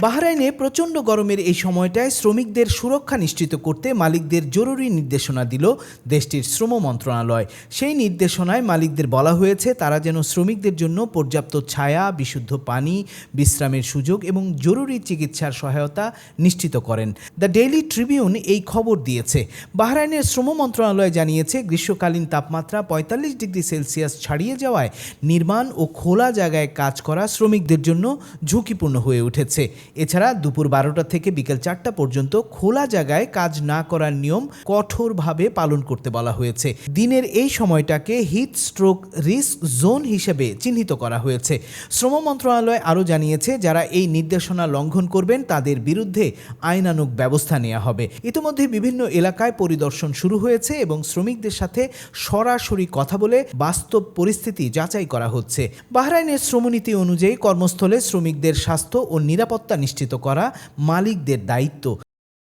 বাহরাইনে প্রচণ্ড গরমের এই সময়টায় শ্রমিকদের সুরক্ষা নিশ্চিত করতে মালিকদের জরুরি নির্দেশনা দিল দেশটির শ্রম মন্ত্রণালয়। সেই নির্দেশনায় মালিকদের বলা হয়েছে, তারা যেন শ্রমিকদের জন্য পর্যাপ্ত ছায়া, বিশুদ্ধ পানি, বিশ্রামের সুযোগ এবং জরুরি চিকিৎসার সহায়তা নিশ্চিত করেন। দ্য ডেইলি ট্রিবিউন এই খবর দিয়েছে। বাহরাইনের শ্রম মন্ত্রণালয় জানিয়েছে, গ্রীষ্মকালীন তাপমাত্রা পঁয়তাল্লিশ ডিগ্রি সেলসিয়াস ছাড়িয়ে যাওয়ায় নির্মাণ ও খোলা জায়গায় কাজ করা শ্রমিকদের জন্য ঝুঁকিপূর্ণ হয়ে উঠেছে। এছাড়া দুপুর বারোটা থেকে বিকেল চারটা পর্যন্ত খোলা জায়গায় কাজ না করার নিয়ম কঠোরভাবে পালন করতে বলা হয়েছে। দিনের এই সময়টাকে হিট স্ট্রোক রিস্ক জোন হিসেবে চিহ্নিত করা হয়েছে। শ্রম মন্ত্রণালয় আরও জানিয়েছে, যারা এই নির্দেশনা লঙ্ঘন করবেন, তাদের বিরুদ্ধে আইনানুগ ব্যবস্থা নেওয়া হবে। ইতিমধ্যে বিভিন্ন এলাকায় পরিদর্শন শুরু হয়েছে এবং শ্রমিকদের সাথে সরাসরি কথা বলে বাস্তব পরিস্থিতি যাচাই করা হচ্ছে। বাহরাইনের শ্রমনীতি অনুযায়ী কর্মস্থলে শ্রমিকদের স্বাস্থ্য ও নিরাপত্তা নিশ্চিত করা মালিকদের দায়িত্ব।